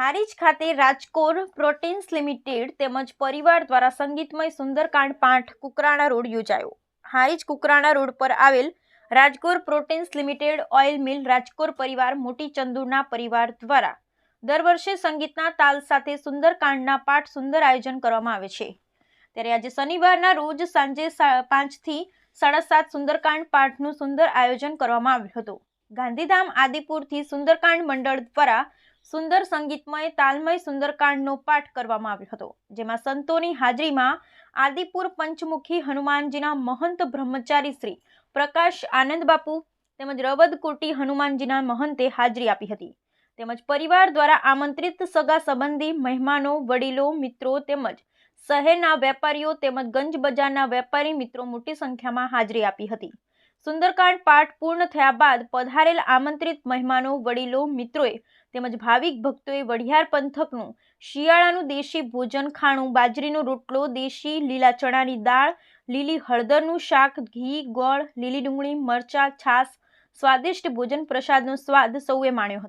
હારીજ ખાતે Rajkor proteins limited તેમજ પરિવાર દ્વારા સંગીતમય સુંદરકાંડ પાઠ કુકરાણા રોડ યોજાયો. હારીજ કુકરાણા રોડ પર આવેલ Rajkor proteins limited oil mill Rajkor પરિવાર મોટી ચંદુરના પરિવાર દ્વારા દર વર્ષે સંગીતના તાલ સાથે સુંદરકાંડના પાઠ સુંદર આયોજન કરવામાં આવે છે. ત્યારે આજે શનિવારના રોજ સાંજે પાંચથી સાડા સાત સુંદરકાંડ પાઠનું સુંદર આયોજન કરવામાં આવ્યું હતું. ગાંધીધામ આદિપુરથી સુંદરકાંડ મંડળ દ્વારા સુંદર સંગીતમય, તાલમય સુંદરકાંડનો પાઠ કરવામાં આવ્યો હતો, જેમાં સંતોની હાજરીમાં આદિપુર પંચમુખી હનુમાનજીના મહંત બ્રહ્મચારી શ્રી પ્રકાશ આનંદ બાપુ તેમજ રવદકોટી હનુમાનજીના મહંતે હાજરી આપી હતી. તેમજ પરિવાર દ્વારા આમંત્રિત સગા સંબંધી, મહેમાનો, વડીલો, મિત્રો તેમજ શહેરના વેપારીઓ તેમજ ગંજ બજારના વેપારી મિત્રો મોટી સંખ્યામાં હાજરી આપી હતી. સુંદરકાંડ પાઠ પૂર્ણ થયા બાદ પધારેલ આમંત્રિત મહેમાનો, વડીલો, મિત્રોએ તેમજ ભાવિક ભક્તોએ વઢિયાર પંથકનું શિયાળાનું દેશી ભોજન ખાણું, બાજરીનો રોટલો, દેશી લીલા ચણાની દાળ, લીલી હળદરનું શાક, ઘી, ગોળ, લીલી ડુંગળી, મરચાં, છાશ, સ્વાદિષ્ટ ભોજન પ્રસાદનો સ્વાદ સૌએ માણ્યો હતો.